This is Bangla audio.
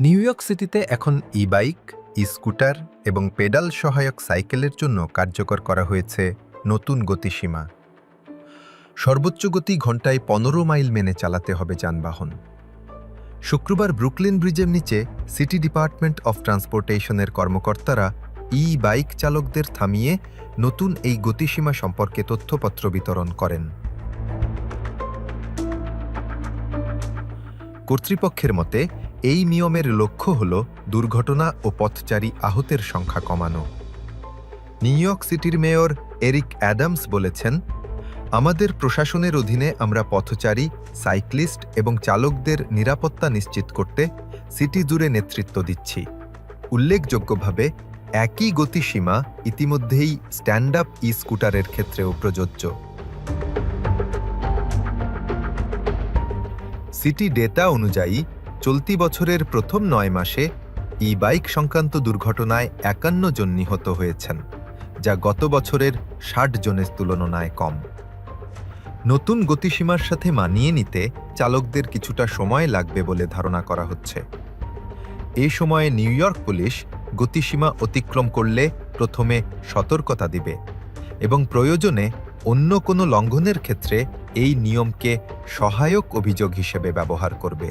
নিউ ইয়র্ক সিটিতে এখন ই বাইক ই স্কুটার এবং পেডাল সহায়ক সাইকেলের জন্য কার্যকর করা হয়েছে নতুন গতিসীমা। সর্বোচ্চ গতি ঘন্টায় পনেরো মাইল মেনে চালাতে হবে যানবাহন। শুক্রবার ব্রুকলিন ব্রিজের নিচে সিটি ডিপার্টমেন্ট অফ ট্রান্সপোর্টেশনের কর্মকর্তারা ই বাইক চালকদের থামিয়ে নতুন এই গতিসীমা সম্পর্কে তথ্যপত্র বিতরণ করেন। কর্তৃপক্ষের মতে এই নিয়মের লক্ষ্য হল দুর্ঘটনা ও পথচারী আহতের সংখ্যা কমানো। নিউ ইয়র্ক সিটির মেয়র এরিক অ্যাডামস বলেছেন, আমাদের প্রশাসনের অধীনে আমরা পথচারী, সাইক্লিস্ট এবং চালকদের নিরাপত্তা নিশ্চিত করতে সিটি জুড়ে নেতৃত্ব দিচ্ছি। উল্লেখযোগ্যভাবে, একই গতিসীমা ইতিমধ্যেই স্ট্যান্ড আপ ই স্কুটারের ক্ষেত্রেও প্রযোজ্য। সিটি ডেটা অনুযায়ী চলতি বছরের প্রথম নয় মাসে ই বাইক সংক্রান্ত দুর্ঘটনায় একান্ন জন নিহত হয়েছেন, যা গত বছরের ষাট জনের তুলনায় কম। নতুন গতিসীমার সাথে মানিয়ে নিতে চালকদের কিছুটা সময় লাগবে বলে ধারণা করা হচ্ছে। এ সময়ে নিউ ইয়র্ক পুলিশ গতিসীমা অতিক্রম করলে প্রথমে সতর্কতা দিবে এবং প্রয়োজনে অন্য কোনো লঙ্ঘনের ক্ষেত্রে এই নিয়মকে সহায়ক অভিযোগ হিসেবে ব্যবহার করবে।